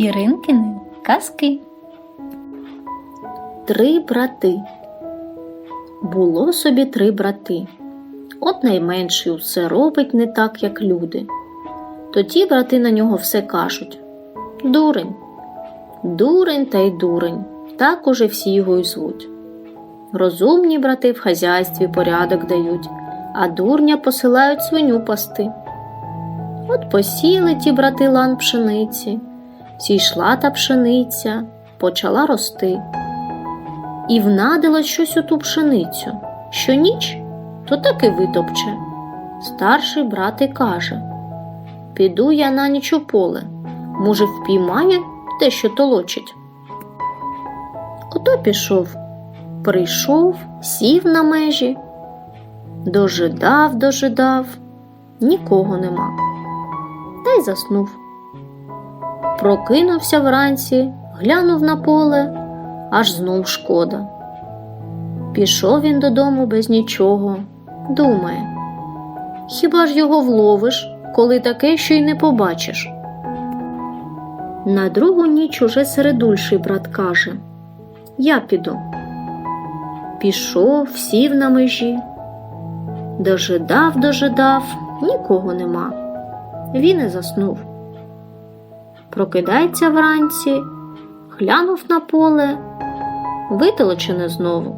Іринкини казки. Три брати. Було собі три брати. От найменший усе робить не так, як люди. То ті брати на нього все кажуть Дурень. Дурень та й дурень, так уже всі його й звуть. Розумні брати в хазяйстві порядок дають, а дурня посилають свиню пасти. От посіли ті брати лан пшениці, зійшла та пшениця, почала рости. І внадилось щось у ту пшеницю, що ніч, то так і витопче. Старший брат і каже Піду я на ніч у поле, може, впіймаю те, що толочить. Ото пішов, прийшов, сів на межі, дожидав, дожидав, нікого нема, та й заснув. Прокинувся вранці, глянув на поле, аж знов шкода. Пішов він додому без нічого, думає, хіба ж його вловиш, коли таке, що й не побачиш? На другу ніч уже середульший брат каже Я піду. Пішов, сів на межі, дожидав, дожидав, нікого нема. Він і заснув. Прокидається вранці, глянув на поле, витолочене знову.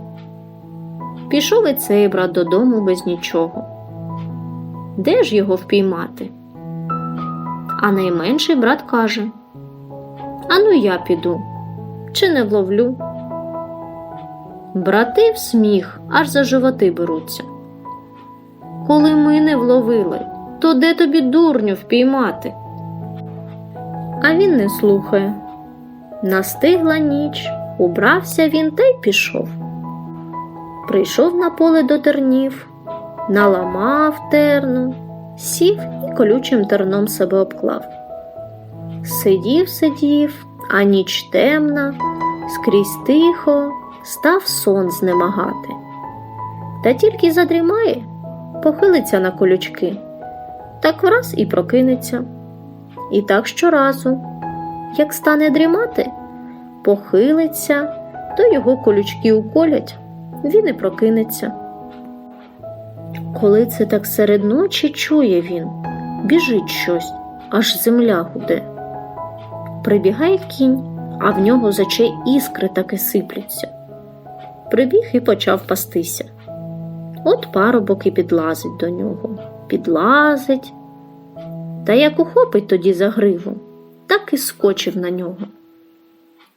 Пішов і цей брат додому без нічого. Де ж його впіймати? А найменший брат каже Ану я піду, чи не вловлю. Брати в сміх аж за животи беруться. Коли ми не вловили, то де тобі дурню впіймати? А він не слухає. Настигла ніч, убрався він та й пішов. Прийшов на поле до тернів, наламав терну, сів і колючим терном себе обклав. Сидів, сидів, а ніч темна, скрізь тихо, став сон знемагати. Та тільки задрімає, похилиться на колючки, так враз і прокинеться. І так щоразу, як стане дрімати, похилиться, то його колючки уколять, він і прокинеться. Коли це так серед ночі чує він, біжить щось, аж земля гуде. Прибігає кінь, а в нього з очей іскри таки сипляться. Прибіг і почав пастися. От парубок і підлазить до нього, підлазить. Та як ухопить тоді за гриву, так і скочив на нього.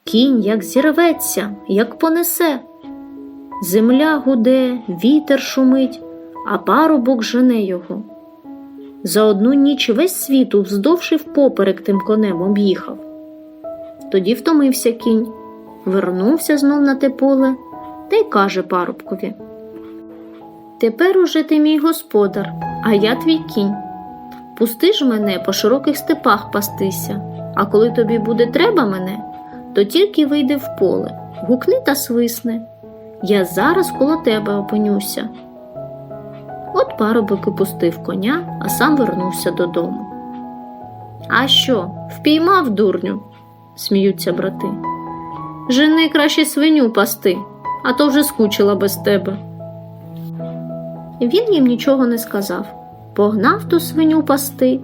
Кінь як зірветься, як понесе. Земля гуде, вітер шумить, а парубок жене його. За одну ніч весь світ вздовж і впоперек тим конем об'їхав. Тоді втомився кінь, вернувся знов на те поле та й каже парубкові Тепер уже ти мій господар, а я твій кінь. Пусти ж мене по широких степах пастися, а коли тобі буде треба мене, то тільки вийди в поле, гукни та свисни. Я зараз коло тебе опинюся. От парубок і пустив коня, а сам вернувся додому. А що, впіймав дурню? сміються брати. Жени краще свиню пасти, а то вже скучила без тебе. Він їм нічого не сказав, погнав ту свиню пасти,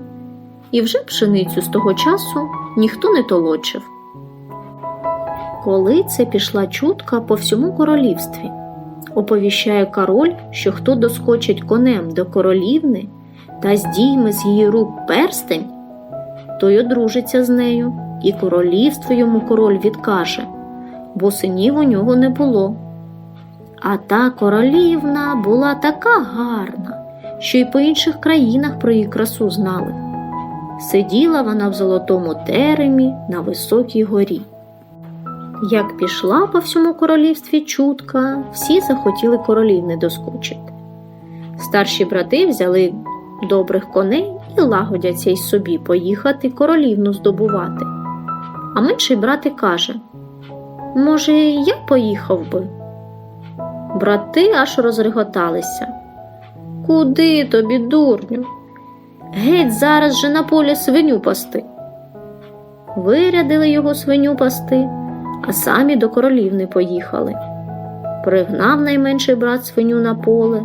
і вже пшеницю з того часу ніхто не толочив. Коли це пішла чутка по всьому королівстві, оповіщає король, що хто доскочить конем до королівни та здійме з її рук перстень, той одружиться з нею, і королівство йому король відкаже, бо синів у нього не було. А та королівна була така гарна, що й по інших країнах про її красу знали. Сиділа вона в золотому теремі на високій горі. Як пішла по всьому королівстві чутка, всі захотіли королівни доскочити. Старші брати взяли добрих коней і лагодяться й собі поїхати королівну здобувати. А менший брат і каже Може, я поїхав би? Брати аж розреготалися. Куди тобі, дурню? Геть зараз же на полі свиню пасти. вирядили його свиню пасти, а самі до королівни поїхали. Пригнав найменший брат свиню на поле,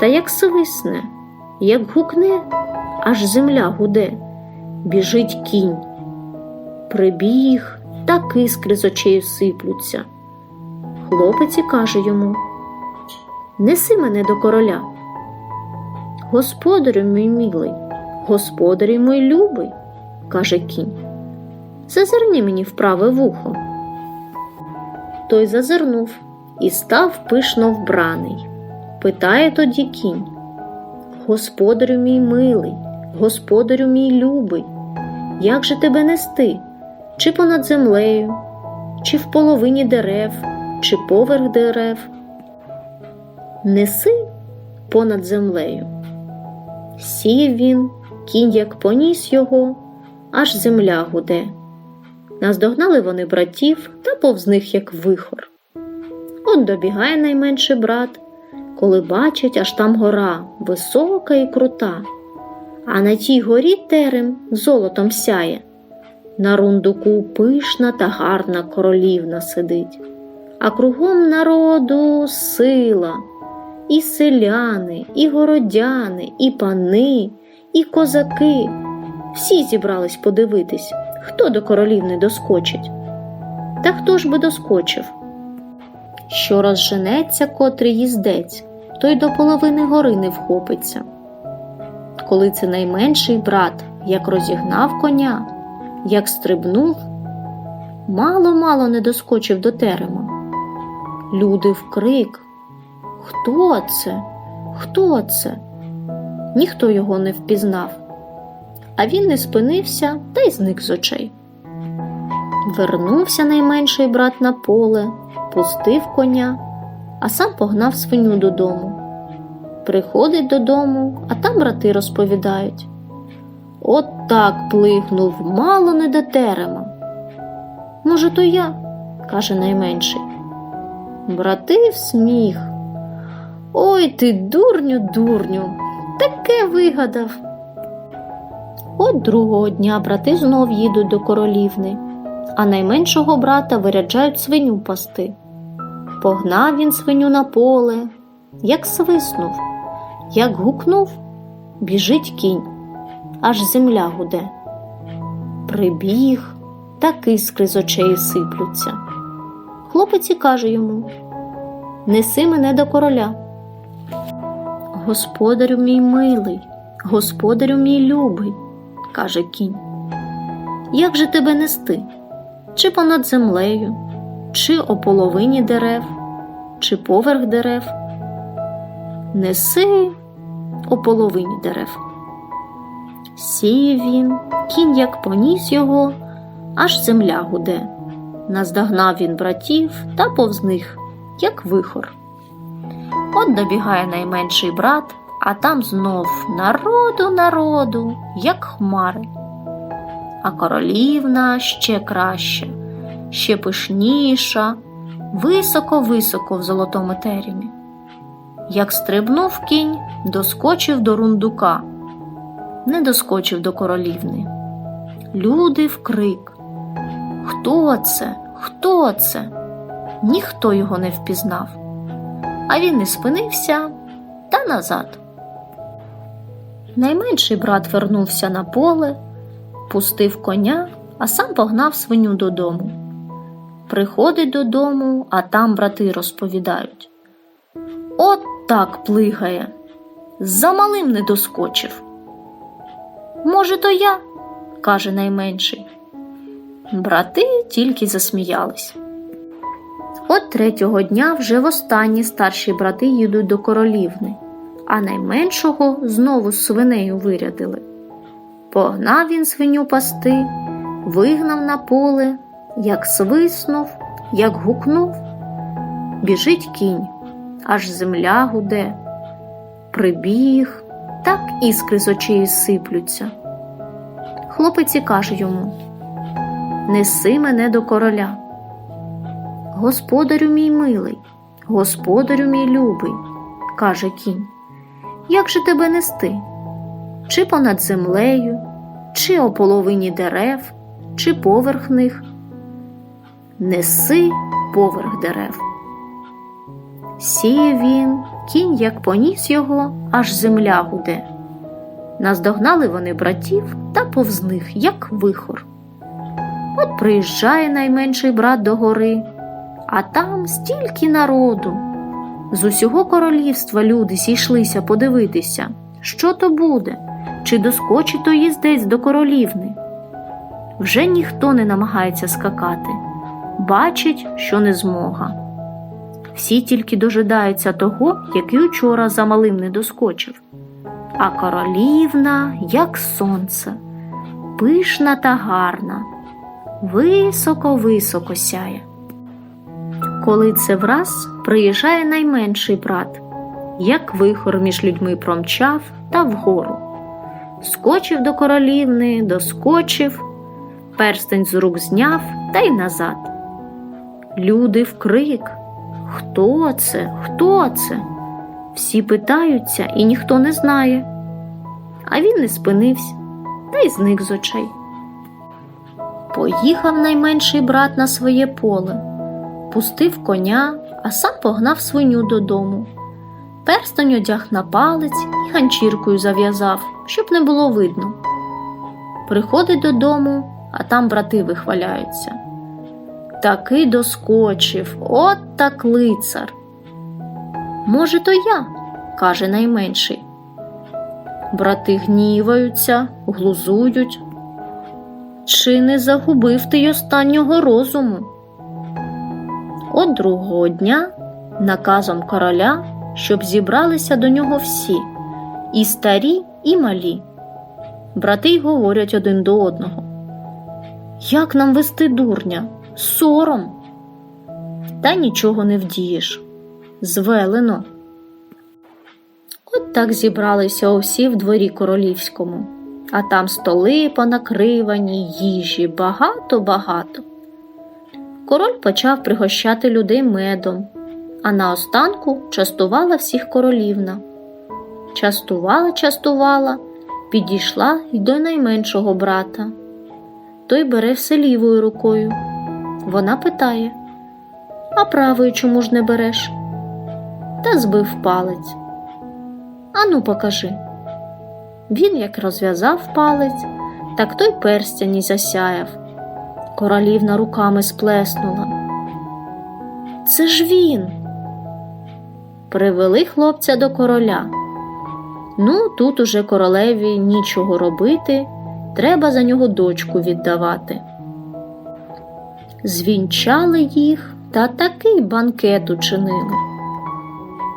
та як свисне, як гукне, аж земля гуде, біжить кінь. Прибіг, так іскри з очей сиплються. Хлопець і каже йому: Неси мене до короля. Господарю мій милий, господарю мій любий, каже кінь. Зазирни мені в праве вухо. Той зазирнув і став пишно вбраний. Питає тоді кінь: Господарю мій милий, господарю мій любий, як же тебе нести? Чи понад землею, чи в половині дерев, чи поверх дерев? Неси понад землею. Сів він, кінь як поніс його, аж земля гуде. Наздогнали вони братів та повз них, як вихор. От добігає найменший брат, коли бачить, аж там гора висока і крута, а на тій горі терем золотом сяє. На рундуку пишна та гарна королівна сидить, а кругом народу сила, і селяни, і городяни, і пани, і козаки. Всі зібрались подивитись, хто до королівни доскочить. Та хто ж би доскочив? Що розженеться котрий їздець, той до половини гори не вхопиться. Коли це найменший брат, як розігнав коня, як стрибнув, мало-мало не доскочив до терема. Люди вкрик. Хто це? Хто це? Ніхто його не впізнав, а він не спинився та й зник з очей. Вернувся найменший брат на поле, пустив коня, а сам погнав свиню додому. Приходить додому, а там брати розповідають. От так плигнув, мало не до терема. Може, то я, каже найменший. Брати в сміх. Ой ти, дурню, дурню, таке вигадав. От другого дня брати знов їдуть до королівни, а найменшого брата виряджають свиню пасти. Погнав він свиню на поле, як свиснув, як гукнув, біжить кінь, аж земля гуде. Прибіг, так іскри з очей сиплються. Хлопець і каже йому: Неси мене до короля. Господарю мій милий, господарю мій любий, каже кінь. Як же тебе нести? Чи понад землею, чи о половині дерев, чи поверх дерев? Неси о половині дерев. Сів він, кінь як поніс його, аж земля гуде. Наздогнав він братів та повз них, як вихор. От добігає найменший брат, а там знов народу, народу, як хмари. А королівна ще краща, ще пишніша, високо-високо в золотому теремі. Як стрибнув кінь, доскочив до рундука, не доскочив до королівни. Люди вкрик. Хто це? Хто це? Ніхто його не впізнав. А він не спинився та назад. Найменший брат вернувся на поле, пустив коня, а сам погнав свиню додому. Приходить додому, а там брати розповідають. От так плигає, за малим не доскочив. Може, то я, каже найменший. Брати тільки засміялись. От третього дня вже востаннє старші брати їдуть до королівни, а найменшого знову свинею вирядили. Погнав він свиню пасти, вигнав на поле, як свиснув, як гукнув. Біжить кінь, аж земля гуде. Прибіг, так іскри з очей сиплються. Хлопець і каже йому: Неси мене до короля. Господарю мій милий, господарю мій любий, каже кінь, як же тебе нести? Чи понад землею, чи о половині дерев, чи поверх них. Неси поверх дерев. Сіє він, кінь як поніс його, аж земля гуде. Наздогнали вони братів та повз них, як вихор. От приїжджає найменший брат до гори, а там стільки народу. З усього королівства люди зійшлися подивитися, що то буде, чи доскочить то їздець до королівни. Вже ніхто не намагається скакати, бачить, що не змога. Всі тільки дожидаються того, який учора за малим не доскочив. А королівна, як сонце, пишна та гарна, високо-високо сяє. Коли це враз приїжджає найменший брат, як вихор між людьми промчав та вгору. Скочив до королівни, доскочив, перстень з рук зняв та й назад. Люди вкрик. Хто це? Хто це? Всі питаються, і ніхто не знає. А він не спинився та й зник з очей. Поїхав найменший брат на своє поле, пустив коня, а сам погнав свиню додому. Перстень одяг на палець і ганчіркою зав'язав, щоб не було видно. Приходить додому, а там брати вихваляються. Таки доскочив, от так лицар. Може, то я, каже найменший. Брати гніваються, глузують. Чи не загубив ти останнього розуму? От другого дня наказом короля, щоб зібралися до нього всі, і старі, і малі. Брати й говорять один до одного. Як нам вести дурня? Сором. Та нічого не вдієш. Звелено. От так зібралися усі в дворі королівському, а там столи понакривані, їжі багато-багато. Король почав пригощати людей медом, а наостанку частувала всіх королівна. Частувала, частувала, підійшла й до найменшого брата. Той бере все лівою рукою. Вона питає, а правою чому ж не береш? Та збив палець. Ану, покажи. Він як розв'язав палець, так той перстяні засяяв. Королівна руками сплеснула. Це ж він. Привели хлопця до короля. Ну, тут уже королеві нічого робити, треба за нього дочку віддавати. Звінчали їх та такий банкет учинили.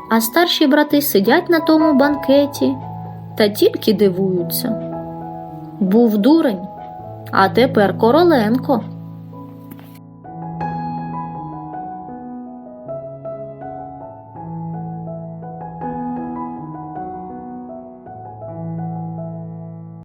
А старші брати сидять на тому банкеті та тільки дивуються. Був дурень, а тепер короленко.